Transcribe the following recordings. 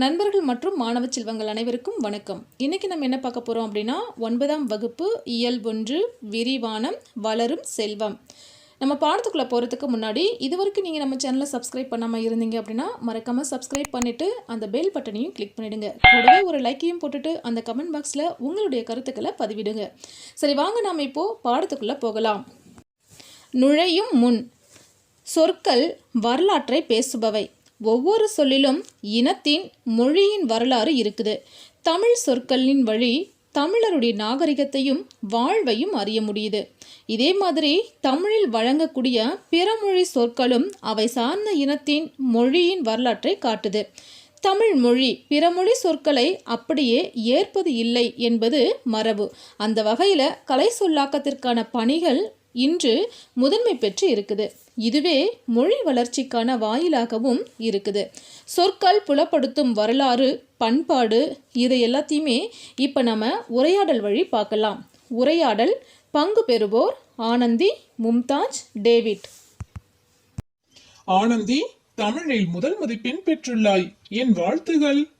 நண்பர்கள் மற்றும் மாணவ செல்வங்கள் அனைவருக்கும் வணக்கம். இன்னைக்கு நம்ம என்ன பார்க்க போகிறோம் அப்படின்னா ஒன்பதாம் வகுப்பு இயல்பொன்று விரிவானம் வளரும் செல்வம். நம்ம பாடத்துக்குள்ளே போகிறதுக்கு முன்னாடி இது வரைக்கும் நீங்கள் நம்ம சேனலை சப்ஸ்கிரைப் பண்ணாமல் இருந்தீங்க அப்படின்னா மறக்காமல் சப்ஸ்கிரைப் பண்ணிவிட்டு அந்த பெல் பட்டனையும் கிளிக் பண்ணிவிடுங்க கூடவே ஒரு லைக்கையும் போட்டுட்டு அந்த கமெண்ட் பாக்ஸில் உங்களுடைய கருத்துக்களை பதிவிடுங்க. சரி வாங்க நாம் இப்போது பாடத்துக்குள்ளே போகலாம். நுழையும் முன் சொற்கள் வரலாற்றை பேசுபவை. ஒவ்வொரு சொல்லிலும் இனத்தின் மொழியின் வரலாறு இருக்குது. தமிழ் சொற்களின் வழி தமிழருடைய நாகரிகத்தையும் வாழ்வையும் அறிய முடியுது. இதே மாதிரி தமிழில் வழங்கக்கூடிய பிறமொழி சொற்களும் அவை சார்ந்த இனத்தின் மொழியின் வரலாற்றை காட்டுது. தமிழ் மொழி பிறமொழி சொற்களை அப்படியே ஏற்பது இல்லை என்பது மரபு. அந்த வகையில் கலை சொல்லாக்கத்திற்கான பணிகள் இன்று முதன்மை பெற்று இருக்குது. இதுவே மொழி வளர்ச்சிக்கான வாயிலாகவும் இருக்குது. சொற்கள் புலப்படுத்தும் வரலாறு பண்பாடு இதை எல்லாத்தையுமே இப்போ நம்ம உரையாடல் வழி பார்க்கலாம். உரையாடல் பங்கு பெறுவோர் ஆனந்தி மும்தாஜ் டேவிட். ஆனந்தி தமிழில் முதல் மதிப்பெண் பெற்றுள்ளாய். என் வாழ்த்துகள்.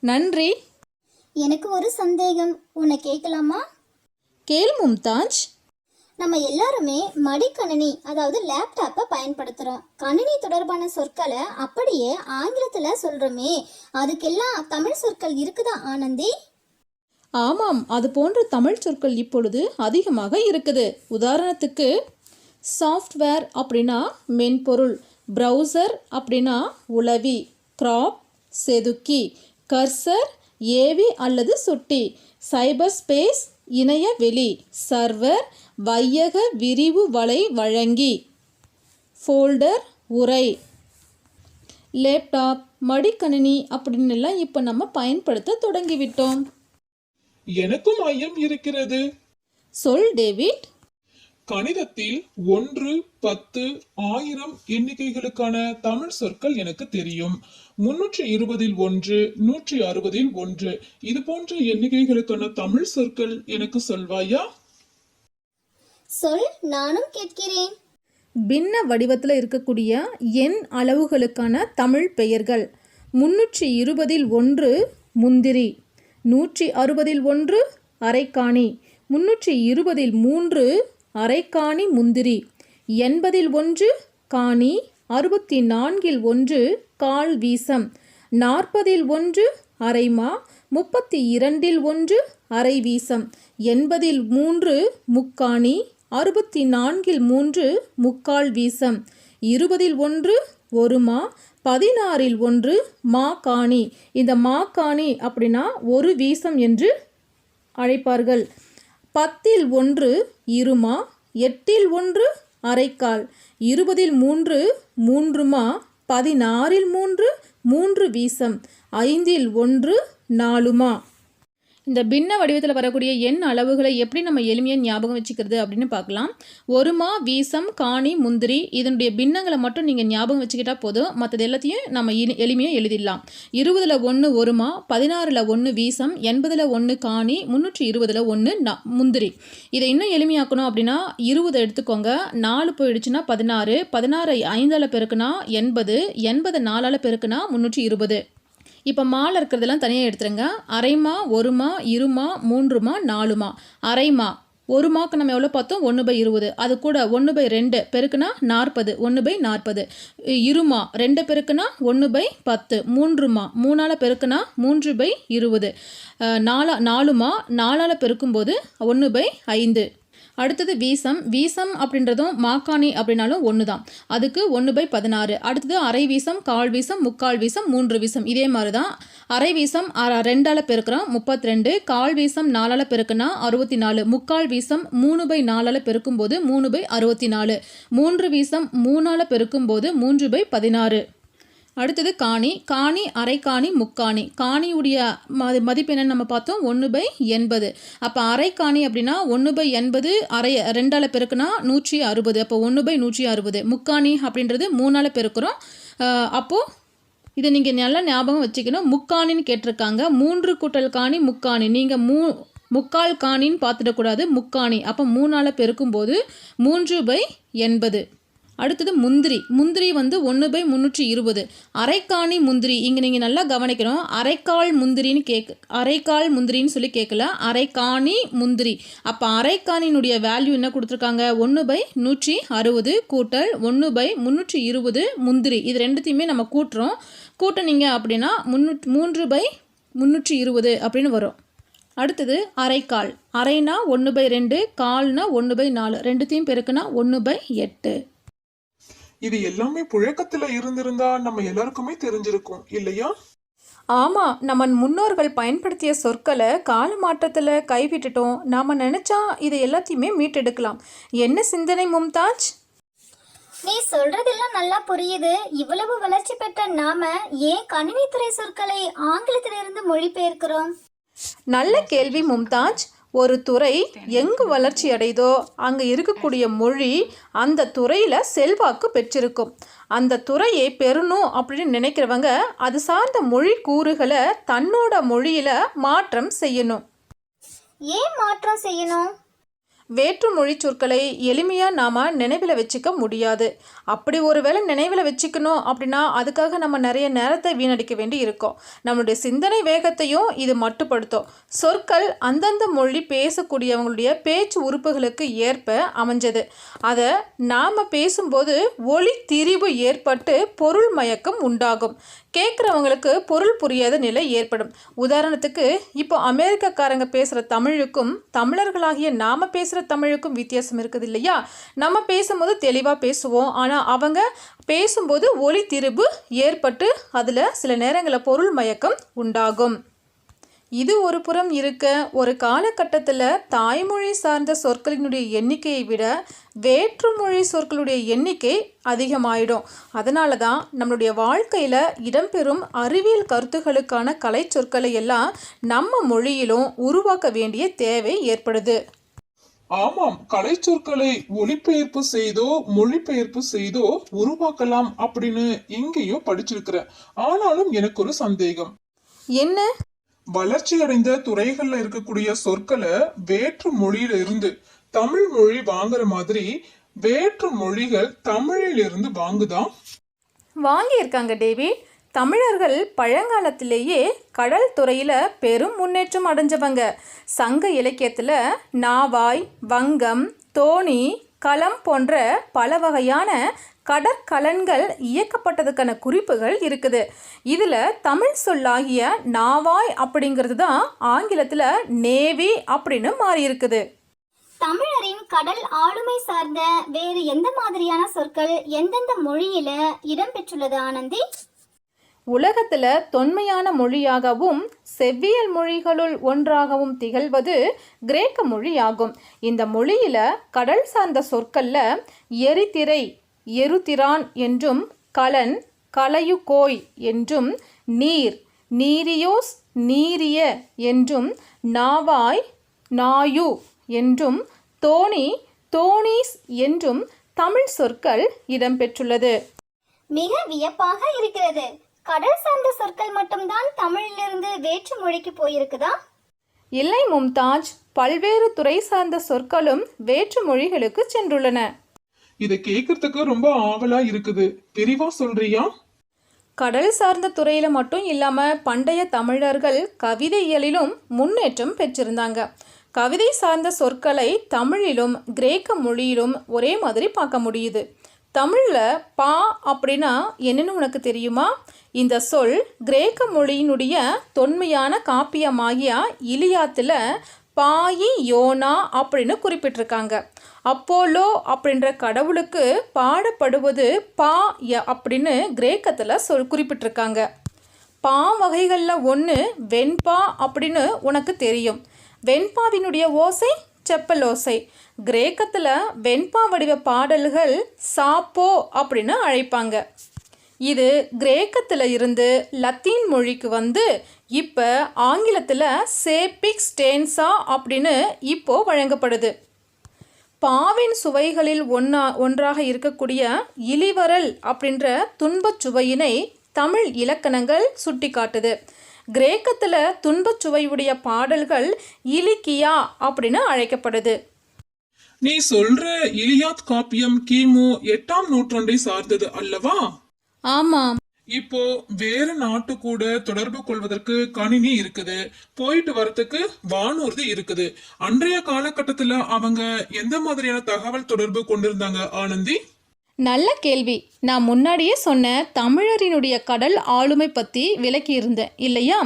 நன்றி. எனக்கு ஒரு சந்தேகம். உன்னை கேட்கலாமா? கேள் மும்தாஜ். நம்ம எல்லாருமே மடிக்கணினி அதாவது லேப்டாப்பை பயன்படுத்துகிறோம் கணினி தொடர்பான சொற்களை அப்படியே ஆங்கிலத்தில் சொல்கிறோமே அதுக்கெல்லாம் தமிழ் சொற்கள் இருக்குதா ஆனந்தி? ஆமாம் அது போன்ற தமிழ் சொற்கள் இப்பொழுது அதிகமாக இருக்குது. உதாரணத்துக்கு சாஃப்ட்வேர் அப்படின்னா மென்பொருள் ப்ரௌசர் அப்படின்னா உளவி கிராப் செதுக்கி கர்சர் ஏவி அல்லது சுட்டி சைபர் ஸ்பேஸ் இணைய வெளி சர்வர் வையக விரிவு வலை வழங்கி. ஃபோல்டர் உரை. லேப்டாப் மடிக்கணினி அப்படின்னு எல்லாம் இப்போ நம்ம பயன்படுத்த தொடங்கிவிட்டோம். எனக்கும் ஐயம் இருக்கிறது. சொல் டேவிட். கணிதத்தில் ஒன்று பத்து ஆயிரம் எண்ணிக்கைகளுக்கான தமிழ் சொற்கள் எனக்கு தெரியும். முன்னூற்றி இருபதில் ஒன்று நூற்றி அறுபதில் ஒன்று. இது போன்ற எண்ணிக்கைகளுக்கான தமிழ் சொற்கள் எனக்கு சொல்வாயா? சொல் நானும் கேட்கிறேன். பின்ன வடிவத்தில் இருக்கக்கூடிய எண் அளவுகளுக்கான தமிழ் பெயர்கள். முன்னூற்றி இருபதில் ஒன்று முந்திரி. நூற்றி அறுபதில் ஒன்று அரைக்காணி. முன்னூற்றி இருபதில் மூன்று அரைக்காணி முந்திரி. எண்பதில் ஒன்று காணி. அறுபத்தி நான்கில் ஒன்று கால் வீசம். நாற்பதில் ஒன்று அரைமா. முப்பத்தி இரண்டில் ஒன்று அரை வீசம். எண்பதில் மூன்று முக்காணி. அறுபத்தி நான்கில் மூன்று முக்கால் வீசம். இருபதில் ஒன்று ஒரு மா பதினாறில் ஒன்று மா காணி. இந்த மா காணி அப்படின்னா ஒரு வீசம் என்று அழைப்பார்கள். பத்தில் ஒன்று இருமா? எட்டில் ஒன்று அரைக்கால். இருபதில் மூன்று மூன்றுமா? பதினாறில் மூன்று மூன்று வீசம். ஐந்தில் ஒன்று நாலுமா? இந்த பின்ன வடிவத்தில் வரக்கூடிய எண் அளவுகளை எப்படி நம்ம எளிமையாக ஞாபகம் வச்சுக்கிறது அப்படின்னு பார்க்கலாம். ஒருமா வீசம் காணி முந்திரி இதனுடைய பின்னங்களை மட்டும் நீங்கள் ஞாபகம் வச்சுக்கிட்டா போதும். மற்றது எல்லாத்தையும் நம்ம இனி- எளிமையாக எழுதிடலாம். இருபதில் ஒன்று ஒருமா பதினாறில் ஒன்று வீசம் எண்பதில் ஒன்று காணி முந்நூற்றி இருபதில் ஒன்று முந்திரி. இதை இன்னும் எளிமையாக்கணும் அப்படின்னா இருபது எடுத்துக்கோங்க. நாலு போயிடுச்சுன்னா பதினாறு பதினாறு ஐந்தால் பெருக்குனா எண்பது எண்பது நாலால் பெருக்குனா முந்நூற்றி இருபது. இப்போ மாலை இருக்கிறதெல்லாம் தனியாக எடுத்துருங்க. அரைமா ஒருமா இருமா மூன்றுமா நாலுமா அரைமா ஒரு மாக்கு நம்ம எவ்வளோ பார்த்தோம்? ஒன்று பை இருபது. அது கூட ஒன்று பை ரெண்டு பெருக்குனா நாற்பது ஒன்று பை நாற்பது. இருமா ரெண்டு பெருக்குனா ஒன்று பை பத்து. மூன்றுமா மூணால் பெருக்குனா மூன்று பை இருபது. நாலா நாலுமா நாலால் பெருக்கும்போது ஒன்று பை ஐந்து. அடுத்தது வீசம். வீசம் அப்படின்றதும் மாக்காணி அப்படின்னாலும் ஒன்று தான் அதுக்கு ஒன்று பை பதினாறு. அடுத்தது அரை வீசம் கால் வீசம் முக்கால் வீசம் மூன்று வீசம். இதே மாதிரி தான் அரை வீசம் ரெண்டால் பெருக்கிறோம் முப்பத்தி ரெண்டு கால் வீசம் நாலால் பெருக்குனா அறுபத்தி நாலு முக்கால் வீசம் மூணு பை நாலால் பெருக்கும்போது மூணு பை அறுபத்தி நாலு மூன்று வீசம் மூணால பெருக்கும்போது மூன்று பை பதினாறு. அடுத்தது காணி. காணி அரைக்காணி முக்காணி. காணியுடைய மதி மதிப்பு என்னென்னு நம்ம பார்த்தோம். ஒன்று பை எண்பது. அப்போ அரைக்காணி அப்படின்னா ஒன்று பை எண்பது அரை ரெண்டால் பெருக்குனா நூற்றி அறுபது. அப்போ ஒன்று பை நூற்றி அறுபது. முக்காணி அப்படின்றது மூணால் பெருக்கிறோம். அப்போது இதை நீங்கள் நல்லா ஞாபகம் வச்சுக்கணும். முக்காணின்னு கேட்டிருக்காங்க. மூன்று கூட்டல் காணி முக்காணி. நீங்கள் மூ முக்கால் காணின்னு பார்த்துடக்கூடாது. முக்காணி. அப்போ மூணால் பெருக்கும்போது மூன்று பை எண்பது. அடுத்தது முந்திரி. முந்திரி வந்து ஒன்று பை முந்நூற்றி இருபது. அரைக்காணி முந்திரி. இங்கே நீங்கள் நல்லா கவனிக்கணும். அரைக்கால் முந்திரின்னு கேட்க அரைக்கால் முந்திரின்னு சொல்லி கேட்கல அரைக்காணி முந்திரி. அப்போ அரைக்காணினுடைய வேல்யூ என்ன கொடுத்துருக்காங்க? ஒன்று பை நூற்றி அறுபது கூட்டல் ஒன்று பை முந்நூற்றி இருபது முந்திரி. இது ரெண்டுத்தையுமே நம்ம கூட்டுறோம். கூட்டினீங்க அப்படின்னா முந்நூற்றி மூன்று பை முந்நூற்றி இருபது அப்படின்னு வரும். அடுத்தது அரைக்கால். அரைனா ஒன்று பை ரெண்டு கால்னா ஒன்று பை நாலு. ரெண்டுத்தையும் பெருக்குனா ஒன்று பை எட்டு. இது எல்லாமே புழக்கத்துல இருந்திருந்தா நம்ம எல்லாருக்குமே தெரிஞ்சிருக்கும் இல்லையா? ஆமாம் நம்ம முன்னோர்கள் பயன்படுத்திய சொற்களை கால மாற்றத்தில் கைவிட்டுட்டோம். நாம் நினச்சா இதை எல்லாத்தையுமே மீட்டெடுக்கலாம். என்ன சிந்தனை மும்தாஜ்? நீ சொல்றதெல்லாம் நல்லா புரியுது. இவ்வளவு வளர்ச்சி பெற்ற நாம ஏன் கணினித்துறை சொற்களை ஆங்கிலத்திலிருந்து மொழிபெயர்க்கிறோம்? நல்ல கேள்வி மும்தாஜ். ஒரு துறை எங்கு வளர்ச்சி அடைதோ அங்கே இருக்கக்கூடிய மொழி அந்த துறையில் செல்வாக்கு பெற்றிருக்கும். அந்த துறையை பெறணும் அப்படின்னு நினைக்கிறவங்க அது சார்ந்த மொழி கூறுகளை தன்னோட மொழியில் மாற்றம் செய்யணும். ஏன் மாற்றம் செய்யணும்? வேற்று மொழி சொற்களை எளிமையாக நாம் நினைவில் வச்சுக்க முடியாது. அப்படி ஒரு வேளை நினைவில் வச்சுக்கணும் அப்படின்னா அதுக்காக நம்ம நிறைய நேரத்தை வீணடிக்க வேண்டி இருக்கும். நம்மளுடைய சிந்தனை வேகத்தையும் இது மட்டுப்படுத்தும். சொற்கள் அந்தந்த மொழி பேசக்கூடியவங்களுடைய பேச்சு உறுப்புகளுக்கு ஏற்ப அமைஞ்சது. அதை நாம் பேசும்போது ஒளி திரிவு ஏற்பட்டு பொருள் மயக்கம் உண்டாகும். கேட்குறவங்களுக்கு பொருள் புரியாத நிலை ஏற்படும். உதாரணத்துக்கு இப்போ அமெரிக்கக்காரங்க பேசுகிற தமிழுக்கும் தமிழர்களாகிய நாம் பேசுகிற தமிழுக்கும் வித்தியாசம் இருக்குது இல்லையா நம்ம பேசும்போது தெளிவாக பேசுவோம். ஆனால் அவங்க பேசும்போது ஒளி திரிபு ஏற்பட்டு அதில் சில நேரங்களில் பொருள் மயக்கம் உண்டாகும். இது ஒரு புறம் இருக்க ஒரு காலகட்டத்தில் தாய்மொழி சார்ந்த சொற்களினுடைய எண்ணிக்கையை விட வேற்றுமொழி சொற்களுடைய எண்ணிக்கை அதிகமாயிடும். அதனால தான் நம்மளுடைய வாழ்க்கையில் இடம்பெறும் அறிவியல் கருத்துகளுக்கான கலை சொற்களை எல்லாம் நம்ம மொழியிலும் உருவாக்க வேண்டிய தேவை ஏற்படுது. ஆமாம் கலை சொற்களை ஒளிபெயர்ப்பு செய்தோ மொழிபெயர்ப்பு செய்தோ உருவாக்கலாம் அப்படின்னு எங்கேயோ படிச்சிருக்கிறேன். ஆனாலும் எனக்கு ஒரு சந்தேகம். என்ன? வளர்ச்சி அடைந்த துறைகள்ல இருக்கக்கூடிய சொற்களை வேற்று மொழியில இருந்து தமிழ் மொழி வாங்குற மாதிரி வேற்று மொழிகள் தமிழில் இருந்து வாங்குதா? வாங்கியிருக்காங்க டேவிட். தமிழர்கள் பழங்காலத்திலேயே கடல் துறையில் பெரும் முன்னேற்றம் அடைஞ்சவங்க. சங்க இலக்கியத்தில் நாவாய் வங்கம் தோணி களம் போன்ற பல வகையான கடற்கலன்கள் இயக்கப்பட்டதுக்கான குறிப்புகள் இருக்குது. இதில் தமிழ் சொல்லாகிய நாவாய் அப்படிங்கிறது தான் ஆங்கிலத்தில் நேவி அப்படின்னு மாறி இருக்குது தமிழரின் கடல் ஆளுமை சார்ந்த வேறு எந்த மாதிரியான சொற்கள் எந்தெந்த மொழியில இடம்பெற்றுள்ளது ஆனந்தி? உலகத்தில் தொன்மையான மொழியாகவும் செவ்வியல் மொழிகளுள் ஒன்றாகவும் திகழ்வது கிரேக்க மொழியாகும். இந்த மொழியில் கடல் சார்ந்த சொற்களில் எரிதிரை எருதிரான் என்றும் கலன் கலையுகோய் என்றும் நீர் நீரியோஸ் நீரிய என்றும் நாவாய் நாயு என்றும் தோணி தோணீஸ் என்றும் தமிழ் சொற்கள் இடம்பெற்றுள்ளது. மிக வியப்பாக இருக்கிறது. கடல் சார்ந்த சொற்கள் மட்டும்தான் தமிழிலிருந்து வேற்று மொழிக்கு போயிருக்குதா? இல்லை மும்தாஜ் பல்வேறு துறை சார்ந்த சொற்களும் வேற்று மொழிகளுக்கு சென்றுள்ளன. இதை கேட்கறதுக்கு ரொம்ப ஆவலா இருக்குது. விரிவா சொல்றியா? கடல் சார்ந்த துறையில் மட்டும் இல்லாமல் பண்டைய தமிழர்கள் கவிதையியலிலும் முன்னேற்றம் பெற்றிருந்தாங்க. கவிதை சார்ந்த சொற்களை தமிழிலும் கிரேக்க மொழியிலும் ஒரே மாதிரி பார்க்க முடியுது. தமிழில் பா அப்படின்னா என்னன்னு உனக்கு தெரியுமா? இந்த சொல் கிரேக்க மொழியினுடைய தொன்மையான காப்பியமாகிய இலியாத்தில் பாயி யோனா அப்படின்னு குறிப்பிட்டிருக்காங்க. அப்போலோ அப்படின்ற கடவுளுக்கு பாடப்படுவது பா ய அப்படின்னு கிரேக்கத்தில் சொல் குறிப்பிட்டிருக்காங்க. பா வகைகளில் ஒன்று வெண்பா அப்படின்னு உனக்கு தெரியும். வெண்பாவினுடைய ஓசை செப்பலோசை. கிரேக்கத்தில் வெண்பா வடிவ பாடல்கள் சாப்போ அப்படின்னு அழைப்பாங்க. இது கிரேக்கத்தில் இருந்து லத்தீன் மொழிக்கு வந்து இப்போ ஆங்கிலத்தில் சேபிக் ஸ்டேன்சா அப்படின்னு இப்போது வழங்கப்படுது. பாவின் சுவைகளில் ஒன்றா ஒன்றாக இருக்கக்கூடிய இலிவரல் அப்படின்ற துன்பச் சுவையினை தமிழ் இலக்கணங்கள் சுட்டிக்காட்டுது. கிரேக்கத்தில் துன்பச் சுவையுடைய பாடல்கள் இலிக்கியா அப்படின்னு அழைக்கப்படுது. நீ சொல்ற இலியாத் காப்பியம் கிமு எட்டாம் நூற்றாண்டை சார்ந்தது அல்லவா? ஆமாம். இப்போ வேற நாட்டு கூட தொடர்பு கொள்வதற்கு கணினி இருக்குது. போயிட்டு வரதுக்கு வானூர்தி இருக்குது. அன்றைய காலகட்டத்துல அவங்க எந்த மாதிரியான தகவல் தொடர்பு கொண்டிருந்தாங்க ஆனந்தி? நல்ல கேள்வி. நான் முன்னாடியே சொன்ன தமிழரினுடைய கடல் ஆளுமை பற்றி விளக்கியிருந்தேன் இல்லையா?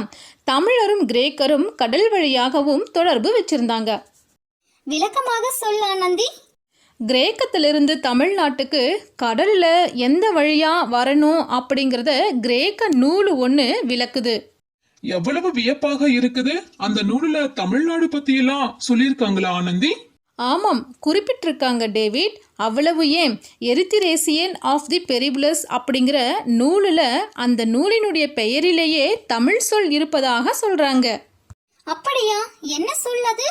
தமிழரும் கிரேக்கரும் கடல் வழியாகவும் தொடர்பு வச்சிருந்தாங்க. விளக்கமாக சொல் ஆனந்தி. கிரேக்கத்திலிருந்து தமிழ்நாட்டுக்கு கடலில் எந்த வழியாக வரணும் அப்படிங்கிறத கிரேக்க நூல் ஒன்று விளக்குது. எவ்வளவு வியப்பாக இருக்குது. அந்த நூலுல தமிழ்நாடு பத்தி எல்லாம் சொல்லியிருக்காங்களா ஆனந்தி? ஆமாம் குறிப்பிட்டிருக்காங்க டேவிட். அவ்வளவு ஏன்? எரித்திரேசியன் ஆஃப் தி பெரிபுலஸ் அப்படிங்கிற நூலில் அந்த நூலினுடைய பெயரிலேயே தமிழ் சொல் இருப்பதாக சொல்கிறாங்க அப்படியா? என்ன சொல்லது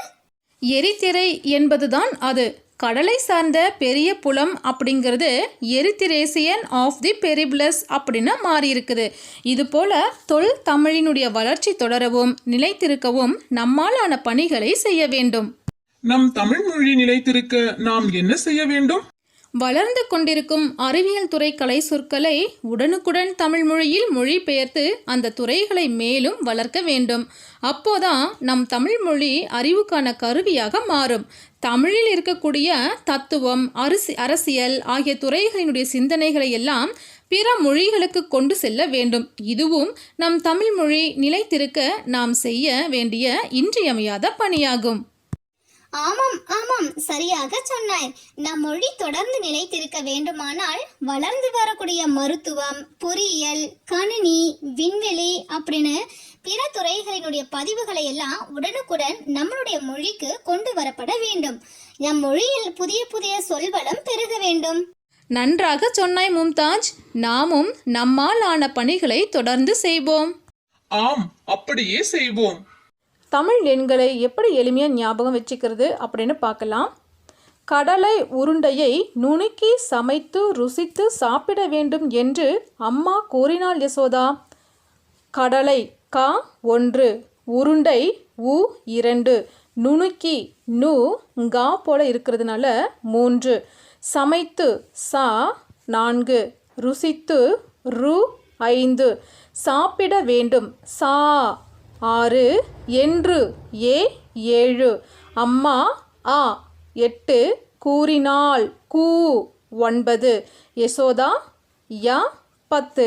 எரித்திரை என்பதுதான் அது. கடலை சார்ந்த பெரிய புலம் அப்படிங்கிறது எரித்திரேசியன் ஆஃப் தி பெரிபுலஸ் அப்படின்னு மாறி இருக்குது இது போல தொல் தமிழினுடைய வளர்ச்சி தொடரவும் நிலைத்திருக்கவும் நம்மாலான பணிகளை செய்ய வேண்டும். நம் தமிழ் மொழி நிலைத்திருக்க நாம் என்ன செய்ய வேண்டும்? வளர்ந்து கொண்டிருக்கும் அறிவியல் துறை கலை சொற்களை உடனுக்குடன் தமிழ் மொழியில் மொழிபெயர்த்து அந்த துறைகளை மேலும் வளர்க்க வேண்டும். அப்போதான் நம் தமிழ் மொழி அறிவுக்கான கருவியாக மாறும். தமிழில் இருக்கக்கூடிய தத்துவம் அரிசி அரசியல் ஆகிய துறைகளினுடைய சிந்தனைகளை எல்லாம் பிற மொழிகளுக்கு கொண்டு செல்ல வேண்டும். இதுவும் நம் தமிழ் மொழி நிலைத்திருக்க நாம் செய்ய வேண்டிய இன்றியமையாத பணியாகும். ஆமாம் ஆமாம் சரியாக சொன்னாய். நம் மொழி தொடர்ந்து நிலைத்திருக்க வேண்டுமானால் வளர்ந்து வரக்கூடிய மருத்துவம் பொறியியல் கணினி விண்வெளி அப்படின்னு பிற துறைகளினுடைய பதிவுகளை எல்லாம் உடனுக்குடன் நம்மளுடைய மொழிக்கு கொண்டு வரப்பட வேண்டும். நம் மொழியில் புதிய புதிய சொல்வளம் பெருக வேண்டும். நன்றாக சொன்னாய் மும்தாஜ். நாமும் நம்மால் ஆன பணிகளை தொடர்ந்து செய்வோம். ஆம் அப்படியே செய்வோம். தமிழ் எண்களை எப்படி எளிமையாக ஞாபகம் வச்சுக்கிறது அப்படின்னு பார்க்கலாம். கடலை உருண்டையை நுணுக்கி சமைத்து ருசித்து சாப்பிட வேண்டும் என்று அம்மா கூறினாள் யசோதா. கடலை கா ஒன்று உருண்டை உ இரண்டு நுணுக்கி நு கா போல இருக்கிறதுனால மூன்று சமைத்து சா நான்கு ருசித்து ரு ஐந்து சாப்பிட வேண்டும் சா ஆறு என்று ஏ ஏழு. அம்மா ஆ எட்டு கூறினாள் கூ ஒன்பது. யசோதா யா பத்து.